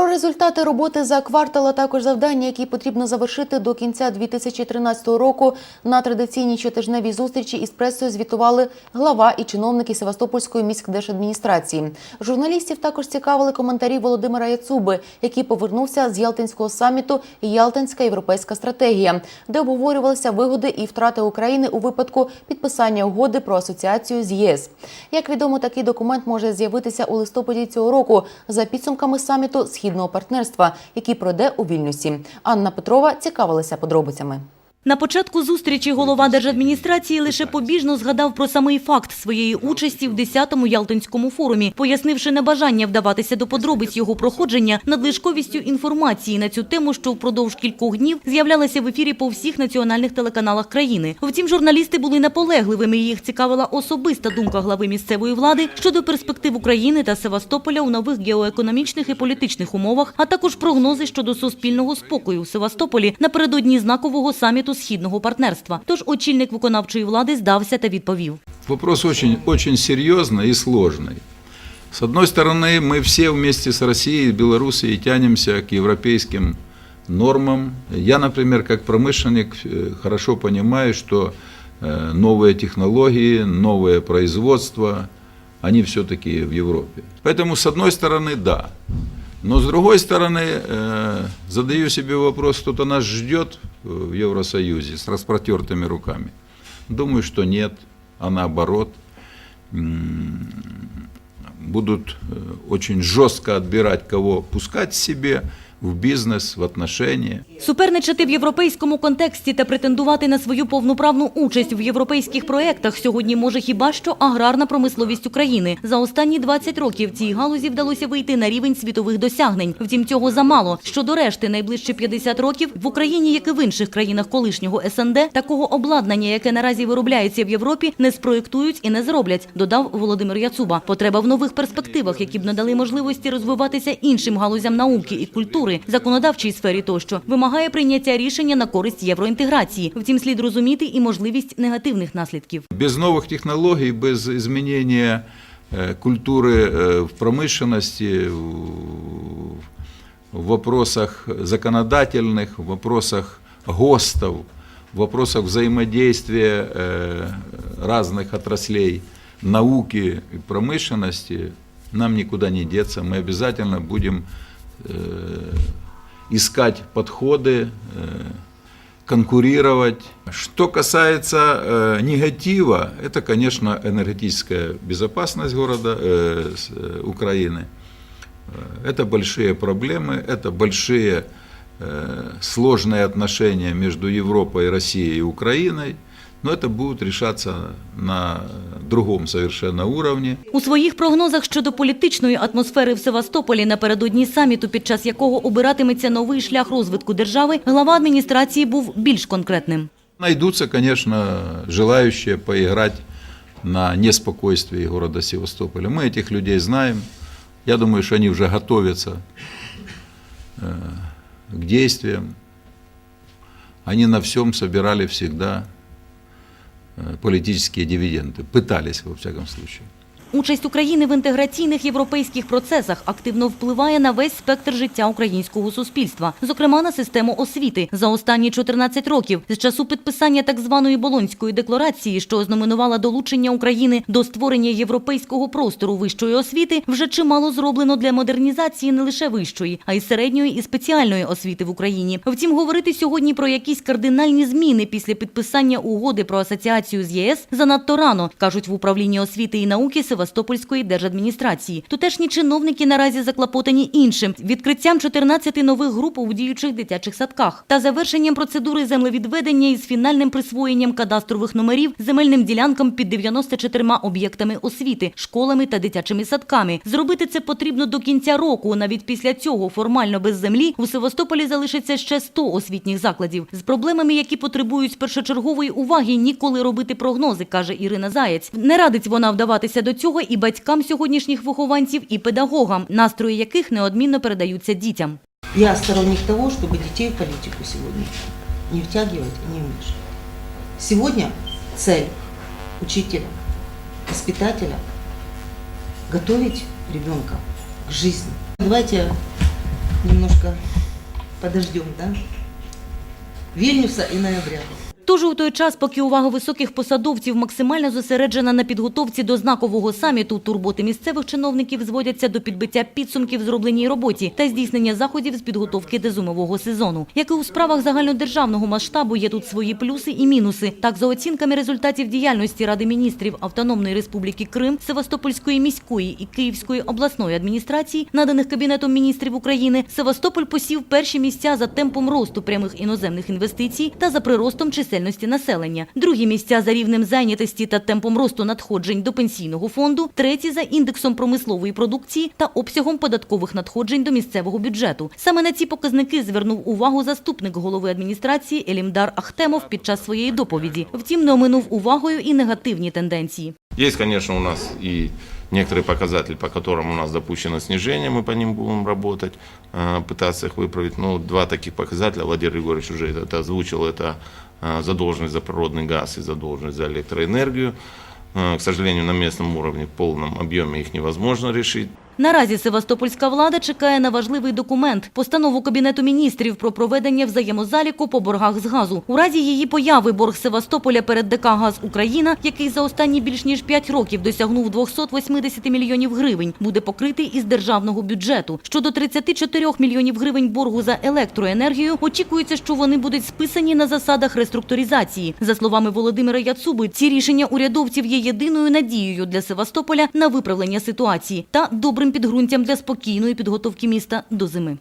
Про результати роботи за квартал, а також завдання, які потрібно завершити до кінця 2013 року, на традиційній щотижневій зустрічі із пресою звітували глава і чиновники Севастопольської міськдержадміністрації. Журналістів також цікавили коментарі Володимира Яцуби, який повернувся з Ялтинського саміту Ялтинська європейська стратегія, де обговорювалися вигоди і втрати України у випадку підписання угоди про асоціацію з ЄС. Як відомо, такий документ може з'явитися у листопаді цього року за підсумками саміту східного партнерства, який пройде у Вільнюсі. Анна Петрова цікавилася подробицями. На початку зустрічі голова держадміністрації лише побіжно згадав про самий факт своєї участі в 10-му Ялтинському форумі, пояснивши небажання вдаватися до подробиць його проходження надлишковістю інформації на цю тему, що впродовж кількох днів з'являлася в ефірі по всіх національних телеканалах країни. Втім, журналісти були наполегливими. Їх цікавила особиста думка глави місцевої влади щодо перспектив України та Севастополя у нових геоекономічних і політичних умовах, а також прогнози щодо суспільного спокою у Севастополі напередодні знакового саміту східного партнерства. Тож очільник виконавчої влади здався та відповів. Вопрос очень, очень серьезный и сложный. С одной стороны, мы все вместе с Россией и Белоруссией тянемся к европейским нормам. Я, например, как промышленник, э, хорошо понимаю, что э, новые технологии, новое производство, они все-таки в Европе. Поэтому, с одной стороны, да. Но с другой стороны, э, задаю себе вопрос, кто-то нас ждет в Евросоюзе с распротертыми руками. Думаю, что нет, а наоборот м, будут э, очень жестко отбирать, кого пускать себе в бизнес, в отношения. Суперничати в європейському контексті та претендувати на свою повноправну участь в європейських проєктах сьогодні може хіба що аграрна промисловість України. За останні 20 років цій галузі вдалося вийти на рівень світових досягнень. Втім, цього замало. Щодо решти, найближчі 50 років в Україні, як і в інших країнах колишнього СНД, такого обладнання, яке наразі виробляється в Європі, не спроєктують і не зроблять, додав Володимир Яцуба. Потреба в нових перспективах, які б надали можливості розвиватися іншим галузям науки і культури, законодавчій сфері тощо, вимагає прийняття рішення на користь євроінтеграції. Втім, слід розуміти і можливість негативних наслідків. Без новых технологий, без изменения э, культуры э, в промышленности, в- в вопросах законодательных, в вопросах ГОСТов, в вопросах взаимодействия э, разных отраслей науки и промышленности, нам никуда не деться. Мы обязательно будем э, искать подходы, э, конкурировать. Что касается э, негатива, это, конечно, энергетическая безопасность города э, с- э, Украины. Э, Это большие проблемы, это большие э, сложные отношения между Европой, Россией и Украиной. Но это будет решаться на другом совершенно уровне. У своїх прогнозах щодо політичної атмосфери в Севастополі напередодні саміту, під час якого обиратиметься новий шлях розвитку держави, глава адміністрації був більш конкретним. Найдутся, конечно, желающие поиграть на неспокойствии города Севастополя. Мы этих людей знаем. Я думаю, что они уже готовятся э, к действиям. Они на всем собирали всегда э, политические дивиденды. Пытались, во всяком случае. Участь України в інтеграційних європейських процесах активно впливає на весь спектр життя українського суспільства, зокрема на систему освіти. За останні 14 років з часу підписання так званої Болонської декларації, що ознаменувала долучення України до створення європейського простору вищої освіти, вже чимало зроблено для модернізації не лише вищої, а й середньої і спеціальної освіти в Україні. Втім, говорити сьогодні про якісь кардинальні зміни після підписання угоди про асоціацію з ЄС занадто рано, кажуть в управлінні освіти і науки Севастопольської держадміністрації. Тутешні чиновники наразі заклопотані іншим відкриттям 14 нових груп у діючих дитячих садках та завершенням процедури землевідведення із фінальним присвоєнням кадастрових номерів земельним ділянкам під 94 об'єктами освіти, школами та дитячими садками. Зробити це потрібно до кінця року. Навіть після цього формально без землі у Севастополі залишиться ще 100 освітніх закладів з проблемами, які потребують першочергової уваги. Ніколи робити прогнози, каже Ірина Заєць. Не радить вона вдаватися до цього і батькам сьогоднішніх вихованців, і педагогам, настрої яких неодмінно передаються дітям. Я сторонник того, чтобы детей в политику сегодня не втягивать и не вмешивать. Сегодня цель учителя, воспитателя – готовить ребенка к жизни. Давайте немножко подождем, да? Вильнюса и ноября. Тож у той час, поки увага високих посадовців максимально зосереджена на підготовці до знакового саміту, турботи місцевих чиновників зводяться до підбиття підсумків зробленій роботі та здійснення заходів з підготовки до зимового сезону. Як і у справах загальнодержавного масштабу, є тут свої плюси і мінуси. Так, за оцінками результатів діяльності Ради міністрів Автономної Республіки Крим, Севастопольської міської і Київської обласної адміністрації, наданих Кабінетом міністрів України, Севастополь посів перші місця за темпом росту прямих іноземних інвестицій та за приростом чисельності населення. Другі місця за рівнем зайнятості та темпом росту надходжень до пенсійного фонду, треті за індексом промислової продукції та обсягом податкових надходжень до місцевого бюджету. Саме на ці показники звернув увагу заступник голови адміністрації Елімдар Ахтемов під час своєї доповіді. Втім, не оминув увагою і негативні тенденції. Есть, конечно, у нас и некоторые показатели, по которым у нас допущено снижение, мы по ним будем работать, э, пытаться их выправить. Но два таких показателя, Владимир Егорович уже это озвучил, это э, задолженность за природный газ и задолженность за электроэнергию. Э, К сожалению, на местном уровне в полном объеме их невозможно решить. Наразі Севастопольська влада чекає на важливий документ – постанову Кабінету міністрів про проведення взаємозаліку по боргах з газу. У разі її появи борг Севастополя перед ДК «Газ Україна», який за останні більш ніж 5 років досягнув 280 мільйонів гривень, буде покритий із державного бюджету. Щодо 34 мільйонів гривень боргу за електроенергію, очікується, що вони будуть списані на засадах реструктуризації. За словами Володимира Яцуби, ці рішення урядовців є єдиною надією для Севастополя на виправлення ситуації та добрим підґрунтям для спокійної підготовки міста до зими.